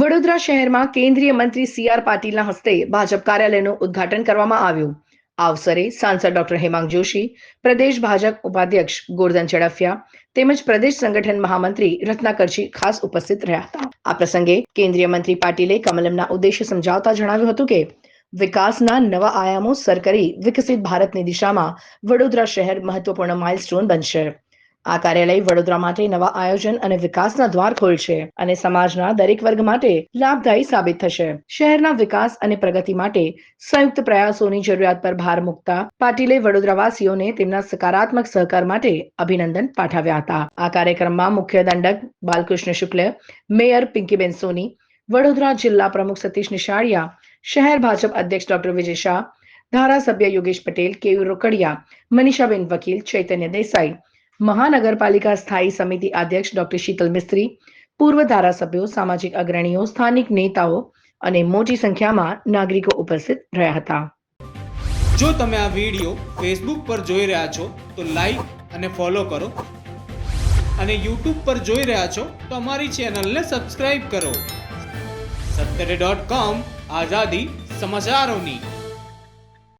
વડોદરા શહેરમાં કેન્દ્રીય મંત્રી સી આર પાટીલના હસ્તે ભાજપ કાર્યાલયનું ઉદ્ઘાટન કરવામાં આવ્યું. આ અવસરે સાંસદ ડોક્ટર હેમાંગ જોશી, પ્રદેશ ભાજપ ઉપાધ્યક્ષ ગોરધન ઝડફિયા તેમજ પ્રદેશ સંગઠન મહામંત્રી રત્નાકરજી ખાસ ઉપસ્થિત રહ્યા હતા. આ પ્રસંગે કેન્દ્રીય મંત્રી પાટીલે કમલમના ઉદ્દેશ્ય સમજાવતા જણાવ્યું હતું કે, વિકાસના નવા આયામો સર કરી વિકસિત ભારતની દિશામાં વડોદરા શહેર મહત્વપૂર્ણ માઇલસ્ટોન બનશે. આ કાર્યાલય વડોદરા માટે નવા આયોજન અને વિકાસના દ્વાર ખોલશે અને સમાજના દરેક વર્ગ માટે લાભદાયી સાબિત થશે. શહેરના વિકાસ અને પ્રગતિ માટે સંયુક્ત પ્રયાસોની જરૂરિયાત પર ભાર મૂકતા પાટીલે વડોદરાવાસીઓને તેમના સકારાત્મક સહકાર માટે અભિનંદન પાઠવ્યા હતા. આ કાર્યક્રમમાં મુખ્ય દંડક બાલકૃષ્ણ શુક્લ, મેયર પિંકીબેન સોની, વડોદરા જિલ્લા પ્રમુખ સતીશ નિશાળિયા, શહેર ભાજપ અધ્યક્ષ ડોક્ટર વિજય શાહ, ધારાસભ્ય યોગેશ પટેલ કેયુ રોકડિયા, મનીષાબેન વકીલ, ચૈતન્ય દેસાઈ મહાનગરપાલિકા સ્થાયી સમિતિ અધ્યક્ષ ડોક્ટર શીતલ મિસ્ત્રી, પૂર્વ ધારાસભ્યો, સામાજિક અગ્રણીઓ, સ્થાનિક નેતાઓ અને મોટી સંખ્યામાં નાગરિકો ઉપસ્થિત રહ્યા હતા. જો તમે આ વીડિયો ફેસબુક પર જોઈ રહ્યા છો, તો લાઈક અને ફોલો કરો. અને યુટ્યુબ પર જોઈ રહ્યા છો, તો અમારી ચેનલને સબસ્ક્રાઇબ કરો. સત્તરે ડોટ કોમ આઝાદી સમાચારોની.